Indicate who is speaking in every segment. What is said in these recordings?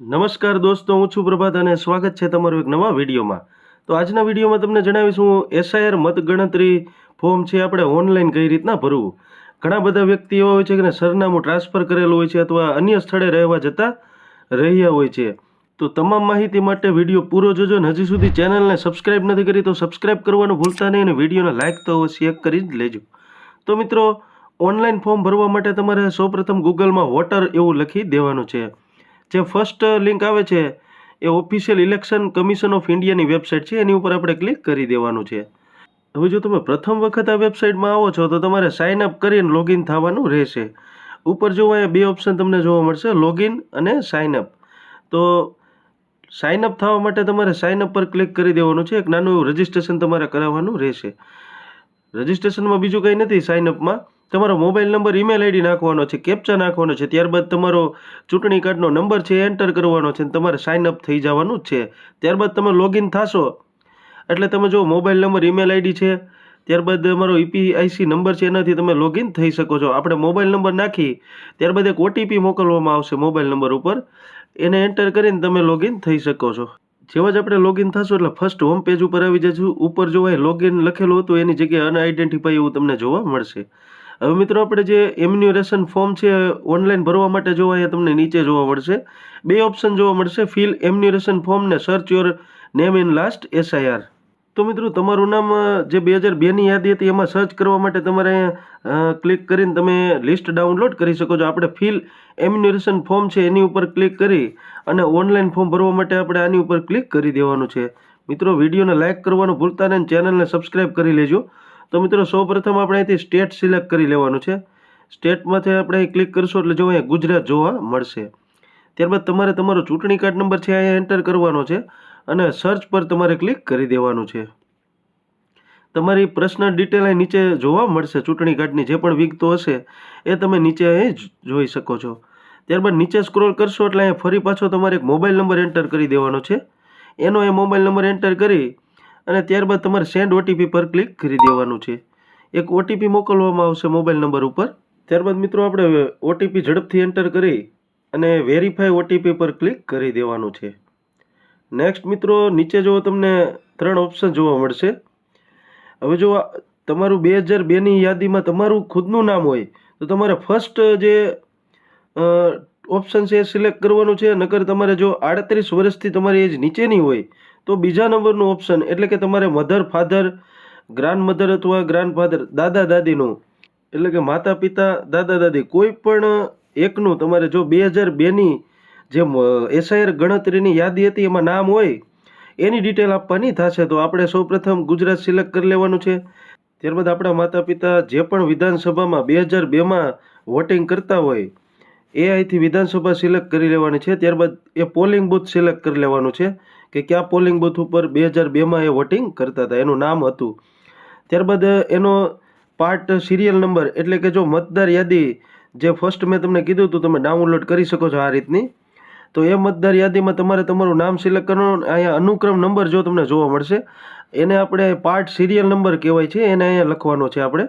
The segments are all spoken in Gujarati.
Speaker 1: નમસ્કાર દોસ્તો, હું છું પ્રભાત અને સ્વાગત છે તમારું એક નવા વિડીયોમાં. તો આજના વિડીયોમાં તમને જણાવીશું, એસઆઈઆર મતગણતરી ફોર્મ છે, આપણે ઓનલાઈન કઈ રીતના ભરવું? ઘણા બધા વ્યક્તિ એવા હોય છે કે સરનામું ટ્રાન્સફર કરેલું હોય છે અથવા અન્ય સ્થળે રહેવા જતા રહ્યા હોય છે. તો તમામ માહિતી માટે વીડિયો પૂરો જોજો ને હજી સુધી ચેનલને સબસ્ક્રાઇબ નથી કરી તો સબસ્ક્રાઇબ કરવાનું ભૂલતા નહીં અને વિડીયોને લાઇક તો શેર કરી જ લેજો. તો મિત્રો, ઓનલાઈન ફોર્મ ભરવા માટે તમારે સૌપ્રથમ ગૂગલમાં વોટર એવું લખી દેવાનું છે. જે ફર્સ્ટ લિંક આવે છે, એ ઓફિશિયલ ઇલેક્શન કમિશન ઓફ ઇન્ડિયાની વેબસાઇટ છે, એની ઉપર આપણે ક્લિક કરી દેવાનું છે. હવે જો તમે પ્રથમ વખત આ વેબસાઇટમાં આવો છો, તો તમારે સાઇન અપ કરીને લોગિન થવાનું રહેશે. ઉપર જો અહીંયા બે ઓપ્શન તમને જોવા મળશે લોગિન અને સાઇન અપ તો સાઇન અપ થવા માટે તમારે સાઇન અપ પર ક્લિક કરી દેવાનું છે, એક નાનું રજિસ્ટ્રેશન તમારે કરાવવાનું રહેશે. રજિસ્ટ્રેશનમાં બીજું કંઈ નથી સાઇન અપમાં તમારો મોબાઈલ નંબર ઈમેલ આઈડી નાખવાનો છે કેપ્ચા નાખવાનો છે, ત્યારબાદ તમારો ચૂંટણી કાર્ડનો નંબર છે એન્ટર કરવાનો છે અને તમારે સાઇન અપ થઈ જવાનું છે. ત્યારબાદ તમે લોગિન થશો. એટલે તમે જો મોબાઈલ નંબર ઈમેલ આઈડી છે. ત્યારબાદ અમારો ઈપીઆઈસી નંબર છે, એનાથી તમે લોગિન થઈ શકો છો. આપણે મોબાઈલ નંબર નાખી, ત્યારબાદ એક ઓટીપી મોકલવામાં આવશે મોબાઈલ નંબર ઉપર. એને એન્ટર કરીને તમે લોગિન થઈ શકો છો. જેવા જ આપણે લોગિન થશો, એટલે ફર્સ્ટ હોમ પેજ ઉપર આવી જશું ઉપર જોવાય લોગિન લખેલું હતું, એની જગ્યાએ અનઆઇડેન્ટિફાઈ એવું તમને જોવા મળશે. હવે મિત્રો આપણે જે એમ્યુરેશન ફોર્મ છે ઓનલાઈન ભરવા માટે જોવા અહીંયા તમને નીચે જોવા મળશે. બે ઓપ્શન જોવા મળશે, ફિલ એમ્યુરેશન ફોર્મ ને search your name in last SIR. તો મિત્રો તમારું નામ, જે બે હજાર બેની યાદી હતી એમાં સર્ચ કરવા માટે તમારે ક્લિક કરીને તમે લિસ્ટ ડાઉનલોડ કરી શકો છો. આપણે ફિલ એમ્યુરેશન ફોર્મ છે એની ઉપર ક્લિક કરી અને ઓનલાઈન ફોર્મ ભરવા માટે આપણે આની ઉપર ક્લિક કરી દેવાનું છે. મિત્રો વિડીયોને લાઇક કરવાનું ભૂલતા નહીં ચેનલને સબસ્ક્રાઈબ કરી લેજો. તો મિત્રો, સૌપ્રથમ આપણે અહીંથી સ્ટેટ સિલેક્ટ કરી લેવાનું છે. સ્ટેટમાંથી આપણે ક્લિક કરશો એટલે જો અહીંયા ગુજરાત જોવા મળશે. ત્યારબાદ તમારે તમારો ચૂંટણી કાર્ડ નંબર છે, અહીંયા એન્ટર કરવાનો છે અને સર્ચ પર તમારે ક્લિક કરી દેવાનું છે. તમારી પર્સનલ ડિટેલ અહીં નીચે જોવા મળશે, ચૂંટણી કાર્ડની જે પણ વિગતો હશે એ તમે નીચે અહીં જોઈ શકો છો. ત્યારબાદ નીચે સ્ક્રોલ કરશો એટલે અહીંયા ફરી પાછો તમારે એક મોબાઈલ નંબર એન્ટર કરી દેવાનો છે. એનો એ મોબાઈલ નંબર એન્ટર કરી અને ત્યારબાદ તમારે સેન્ડ ઓટીપી પર ક્લિક કરી દેવાનું છે. એક ઓટીપી મોકલવામાં આવશે મોબાઈલ નંબર ઉપર. ત્યારબાદ મિત્રો આપણે ઓટીપી ઝડપથી એન્ટર કરી અને વેરીફાઈ ઓટીપી પર ક્લિક કરી દેવાનું છે. નેક્સ્ટ મિત્રો, નીચે જો તમને ત્રણ ઓપ્શન જોવા મળશે. હવે જો તમારું બે હજાર બેની યાદીમાં તમારું ખુદનું નામ હોય, તો તમારે ફર્સ્ટ જે ઓપ્શન છે સિલેક્ટ કરવાનું છે, નકર તમારે જો આડત્રીસ વર્ષથી તમારી એજ નીચેની હોય, તો બીજા નંબરનું ઓપ્શન એટલે કે તમારે મધર ફાધર ગ્રાન્ડ મધર અથવા ગ્રાન્ડ ફાધર દાદા, દાદીનું, એટલે કે માતા, પિતા, દાદા, દાદી, કોઈ પણ એકનું તમારે જો બે હજાર બેની જે એસઆઈઆર ગણતરીની યાદી હતી, એમાં નામ હોય, એની ડિટેલ આપવાની થશે, તો આપણે સૌપ્રથમ ગુજરાત સિલેક્ટ કરી લેવાનું છે. ત્યારબાદ આપણા માતા, પિતા જે પણ વિધાનસભામાં બે હજાર બેમાં વોટિંગ કરતા હોય એ અહીંથી વિધાનસભા સિલેક્ટ કરી લેવાની છે. ત્યારબાદ એ પોલિંગ બૂથ સિલેક્ટ કરી લેવાનું છે કે કયા પોલિંગ બૂથ ઉપર બે હજાર બેમાં એ વોટિંગ કરતા હતા. એનું નામ હતું. ત્યારબાદ એનો પાર્ટ સિરિયલ નંબર એટલે કે જો મતદાર યાદી જે ફર્સ્ટ મેં તમને કીધું હતું, તમે ડાઉનલોડ કરી શકો છો આ રીતની. તો એ મતદાર યાદીમાં તમારે તમારું નામ સિલેક્ટ કરવાનું, અહીંયા અનુક્રમ નંબર જો તમને જોવા મળશે, એને આપણે પાર્ટ સિરિયલ નંબર કહેવાય છે, એને અહીંયા લખવાનો છે આપણે.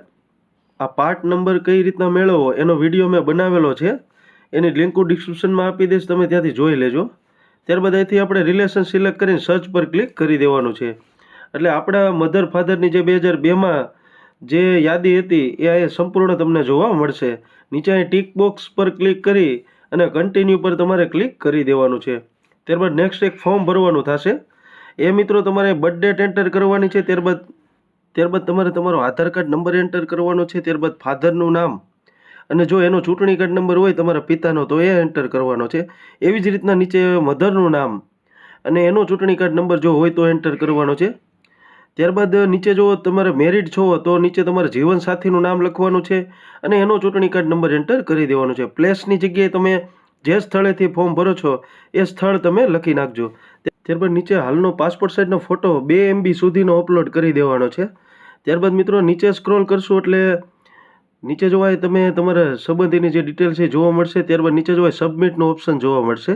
Speaker 1: આ પાર્ટ નંબર કઈ રીતના મેળવવો, એનો વીડિયો મેં બનાવેલો છે. એની લિંક હું ડિસ્ક્રિપ્શનમાં આપી દઈશ, તમે ત્યાંથી જોઈ લેજો. ત્યારબાદ અહીંથી આપણે રિલેશન સિલેક્ટ કરીને સર્ચ પર ક્લિક કરી દેવાનું છે. એટલે આપણા મધર ફાધરની જે બે હજાર બેમાં જે યાદી હતી, એ આ સંપૂર્ણ તમને જોવા મળશે. નીચે અહીં ટીક બોક્સ પર ક્લિક કરી અને કન્ટિન્યુ પર તમારે ક્લિક કરી દેવાનું છે. ત્યારબાદ નેક્સ્ટ એક ફોર્મ ભરવાનું થશે. એ મિત્રો તમારે બર્થ ડેટ એન્ટર કરવાની છે. ત્યારબાદ ત્યારબાદ તમારે તમારો આધાર કાર્ડ નંબર એન્ટર કરવાનો છે. ત્યારબાદ ફાધરનું નામ અને જો એનો ચૂંટણી કાર્ડ નંબર હોય તમારા પિતાનો, તો એ એન્ટર કરવાનો છે. એવી જ રીતના નીચે મધરનું નામ અને એનો ચૂંટણી કાર્ડ નંબર જો હોય તો એન્ટર કરવાનો છે. ત્યારબાદ નીચે જો તમારે મેરિડ છો, તો નીચે તમારે જીવનસાથીનું નામ લખવાનું છે અને એનો ચૂંટણી કાર્ડ નંબર એન્ટર કરી દેવાનો છે. પ્લેસની જગ્યાએ તમે જે સ્થળેથી ફોર્મ ભરો છો, એ સ્થળ તમે લખી નાખજો. ત્યારબાદ નીચે હાલનો પાસપોર્ટ સાઇઝનો ફોટો બે એમબી સુધીનો અપલોડ કરી દેવાનો છે. ત્યારબાદ મિત્રો નીચે સ્ક્રોલ કરશો એટલે નીચે જોવાય તમે તમારા સંબંધીની જે ડિટેલ છે જોવા મળશે. ત્યારબાદ નીચે જોવાય સબમિટનો ઓપ્શન જોવા મળશે.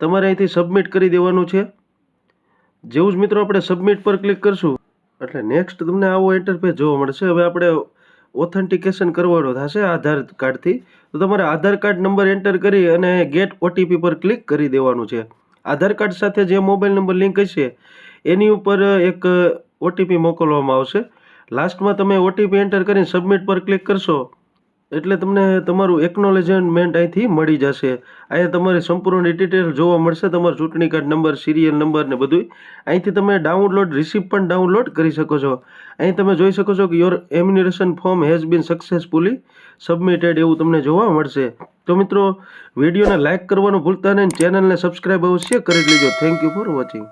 Speaker 1: તમારે અહીંથી સબમિટ કરી દેવાનું છે. જેવું જ મિત્રો આપણે સબમિટ પર ક્લિક કરશું, એટલે નેક્સ્ટ તમને આવો ઇન્ટરફેસ જોવા મળશે. હવે આપણે ઓથેન્ટિકેશન કરવાનું થશે આધાર કાર્ડથી. તો તમારે આધાર કાર્ડ નંબર એન્ટર કરી અને ગેટ ઓટીપી પર ક્લિક કરી દેવાનું છે. આધાર કાર્ડ સાથે જે મોબાઈલ નંબર લિંક હશે, એની ઉપર એક ઓટીપી મોકલવામાં આવશે. લાસ્ટમાં તમે ઓટીપી એન્ટર કરીને સબમિટ પર ક્લિક કરશો, એટલે તમને તમારું એકનોલેજમેન્ટ અહીંથી મળી જશે. અહીંયા તમારી સંપૂર્ણ ડિટેલ જોવા મળશે, તમારો ચૂંટણી કાર્ડ નંબર સિરિયલ નંબર ને બધું અહીંથી તમે ડાઉનલોડ રિસિપ્ટ પણ ડાઉનલોડ કરી શકો છો. અહીં તમે જોઈ શકો છો કે your enumeration form has been successfully submitted એવું તમને જોવા મળશે. તો મિત્રો, વિડીયોને લાઇક કરવાનું ભૂલતા નહીં ચેનલને સબસ્ક્રાઈબ અવશ્ય કરી લેજો. Thank you for watching